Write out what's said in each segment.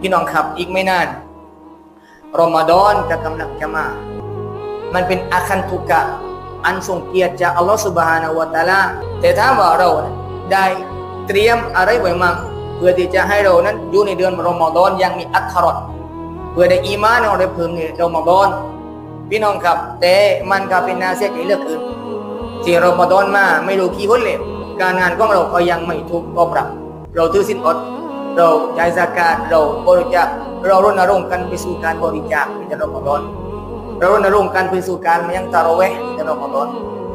พี่น้องครับอีกไม่นานรอมฎอนก็กำลังจะมา มันเป็นอาคันตุกะ อันทรงเกียรติจากอัลลอฮฺสุบฮานาวะตะอาลาแต่ถ้าว่าเราได้เตรียมอะไรไว้มั่งเพื่อที่จะให้เรานั้นอยู่ในเดือนรอมฎอนอยังมีอัตรรดเพื่อได้อีมานเราได้เพิ่มในรอมฎอนพี่น้องครับ แต่มันก็เป็นนาเสียใจเลือกเกินที่รอมฎอนมาไม่รู้กี่คนเลยการงานของเราก็ยังไม่ถูกตอบรับ เราถือสินอด เราจ่ายสากาเราบริจาคเรารณรงค์กันไปสู่การบริจาคในเดือนรอมฎอนเรารณรงค์กันไปสู่การมายังตาเราะเวห์ในรอมฎอน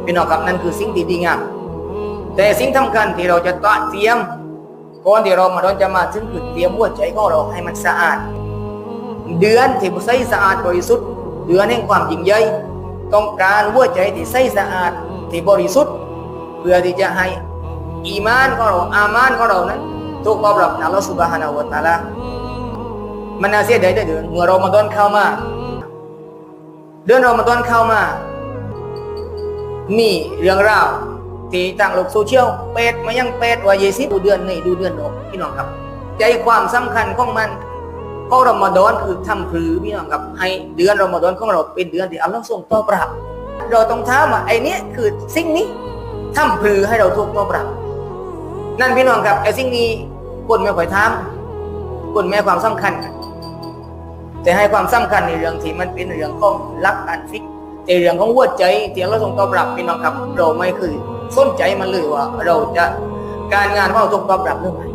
พี่น้องครับนั่นคือสิ่งที่ดีงามแต่สิ่งสำคัญที่เราจะต้องเตรียมก่อนที่เรอมฎอนจะมาถึงคือเตรียมหัวใจของเราให้มันสะอาด เดือนที่ใสสะอาดบริสุทธิ์เดือนแห่งความยิ่งใหญ่ต้องการหัวใจที่ใสสะอาดที่บริสุทธิ์ เพื่อที่จะให้อีมานของเราอามานของเรานั้น ถูกตอบรับจากอัลลอฮฺสุบฮานาอูวะตะอาลามันน่าเสียดายได้เดือนเมื่อรอมฎอนเข้ามา เดือนรอมฎอนเข้ามา มีเรื่องราวที่ทางโลกโซเชียลเป็ดมายังเป็ดว่าเยซิดูเดือนนี่ดูเดือนออกพี่น้องครับ ใจความสำคัญของมันขอรอมฎอนคือทำพรือพี่น้องครับ ให้เดือนรอมฎอนของเราเป็นเดือนที่อัลลอฮ์ทรงตอบรับ เราต้องถามาไอ้เนี้ยคือสิ่งนี้ทำพรือให้เราถูกตอบรับ นั่นพี่น้องครับไอ้สิ่งนี้ คนไม่ค่อยทำคนไม่ความสำคัญ แต่ให้ความสำคัญในเรื่องที่มันเป็นเรื่องของรักอันฟิกแต่เรื่องของหัวใจที่เราส่งตอบรับพี่น้องครับเราไม่คือสนใจมันเลยว่า เราจะการงานของเราส่งตอบรับหรือไม่